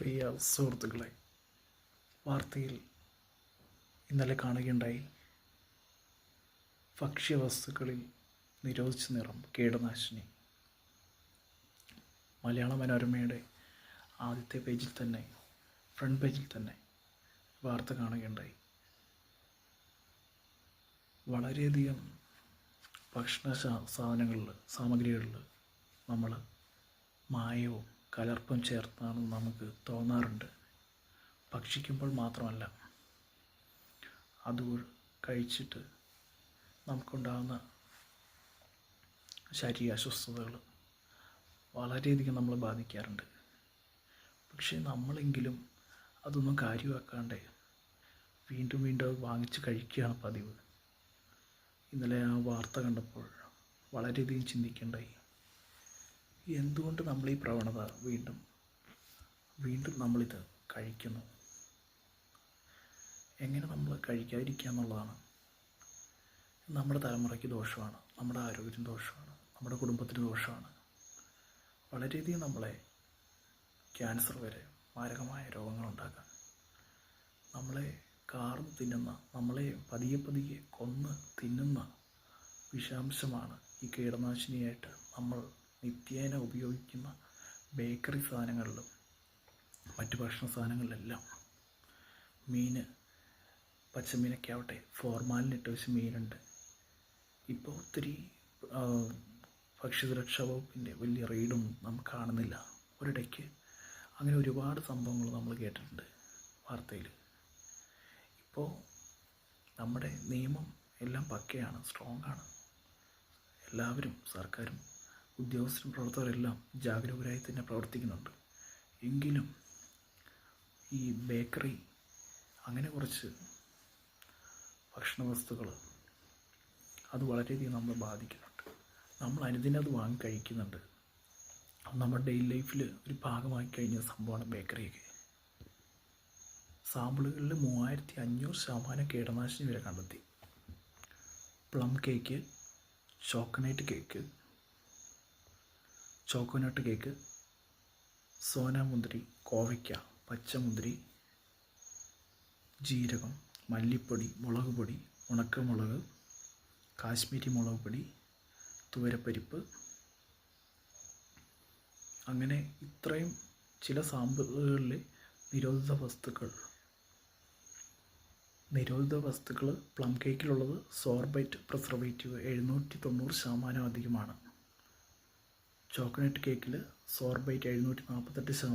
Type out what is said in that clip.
പ്രിയ സുഹൃത്തുക്കളെ വാർത്തയിൽ ഇന്നലെ കാണുകയുണ്ടായി ഭക്ഷ്യവസ്തുക്കളിൽ നിരോധിച്ച നിറം കീടനാശിനി. മലയാള മനോരമയുടെ ആദ്യത്തെ പേജിൽ തന്നെ ഫ്രണ്ട് പേജിൽ തന്നെ വാർത്ത കാണുകയുണ്ടായി. വളരെയധികം ഭക്ഷണ സാധനങ്ങളിൽ സാമഗ്രികളിൽ നമ്മൾ മായവും കലർപ്പും ചേർത്താണ് നമുക്ക് തോന്നാറുണ്ട്. ഭക്ഷിക്കുമ്പോൾ മാത്രമല്ല അത് കഴിച്ചിട്ട് നമുക്കുണ്ടാകുന്ന ശാരീരിക അസ്വസ്ഥതകൾ വളരെയധികം നമ്മൾ ബാധിക്കാറുണ്ട്. പക്ഷേ നമ്മളെങ്കിലും അതൊന്നും കാര്യമാക്കാണ്ട് വീണ്ടും വീണ്ടും വാങ്ങിച്ച് കഴിക്കുകയാണ് പതിവ്. ഇന്നലെ ആ വാർത്ത കണ്ടപ്പോൾ വളരെയധികം ചിന്തിക്കേണ്ടായി. എന്തുകൊണ്ട് നമ്മൾ ഈ പ്രവണത വീണ്ടും വീണ്ടും നമ്മളിത് കഴിക്കുന്നു? എങ്ങനെ നമ്മൾ കഴിക്കാതിരിക്കുക എന്നുള്ളതാണ്. നമ്മുടെ തലമുറയ്ക്ക് ദോഷമാണ് നമ്മുടെ ആരോഗ്യത്തിന് ദോഷമാണ് നമ്മുടെ കുടുംബത്തിന് ദോഷമാണ്. വളരെയധികം നമ്മളെ ക്യാൻസർ വരെ മാരകമായ രോഗങ്ങളുണ്ടാക്കാം നമ്മളെ കാർന്ന് തിന്നുന്ന നമ്മളെ പതിയെ പതിയെ കൊന്ന് തിന്നുന്ന വിഷാംശമാണ് ഈ കീടനാശിനിയായിട്ട് നമ്മൾ നിത്യേന ഉപയോഗിക്കുന്ന ബേക്കറി സാധനങ്ങളിലും മറ്റ് ഭക്ഷണ സാധനങ്ങളിലെല്ലാം മീൻ പച്ചമീനൊക്കെ ആവട്ടെ ഫോർമാലിനിട്ട് വെച്ച് മീനുണ്ട്. ഇപ്പോൾ ഒത്തിരി ഭക്ഷ്യസുരക്ഷാ വകുപ്പിന്റെ വലിയ റെയ്ഡും നമുക്ക് കാണുന്നില്ല. ഒരിടയ്ക്ക് അങ്ങനെ ഒരുപാട് സംഭവങ്ങൾ നമ്മൾ കേട്ടിട്ടുണ്ട് വാർത്തയിൽ ഇപ്പോൾ നമ്മുടെ നിയമം എല്ലാം പക്കയാണ് സ്ട്രോങ് ആണ് എല്ലാവരും സർക്കാരും ഉദ്യോഗസ്ഥരും പ്രവർത്തകരെല്ലാം ജാഗരൂകരായി തന്നെ പ്രവർത്തിക്കുന്നുണ്ട്. എങ്കിലും ഈ ബേക്കറി അങ്ങനെ കുറച്ച് ഭക്ഷണ വസ്തുക്കൾ അത് വളരെയധികം നമ്മളെ ബാധിക്കുന്നുണ്ട്. നമ്മൾ അനുദിനം അത് വാങ്ങി കഴിക്കുന്നുണ്ട്. നമ്മുടെ ഡെയിലി ലൈഫിൽ ഒരു ഭാഗമായി കഴിഞ്ഞ സംഭവമാണ് ബേക്കറിയൊക്കെ. സാമ്പിളുകളിൽ മൂവായിരത്തി അഞ്ഞൂറ് ശതമാനം കീടനാശിനി വരെ കണ്ടെത്തി. Plum cake chocolate cake choconut cake സോനാമുന്തിരി കോവയ്ക്ക പച്ചമുന്തിരി ജീരകം മല്ലിപ്പൊടി മുളക് പൊടി ഉണക്കമുളക് കാശ്മീരി മുളക് പൊടി തുവരപ്പരിപ്പ്. അങ്ങനെ ഇത്രയും ചില സാമ്പിളുകളിലെ നിരോധിത വസ്തുക്കൾ. നിരോധിത വസ്തുക്കൾ പ്ലം കേക്കിലുള്ളത് സോർബൈറ്റ് പ്രിസർവേറ്റീവ് എഴുന്നൂറ്റി തൊണ്ണൂറ് ശതമാനം അധികമാണ്. ചോക്ലേറ്റ് കേക്കിൽ സോർബൈറ്റ് എഴുന്നൂറ്റി നാൽപ്പത്തെട്ട് ശതമാനം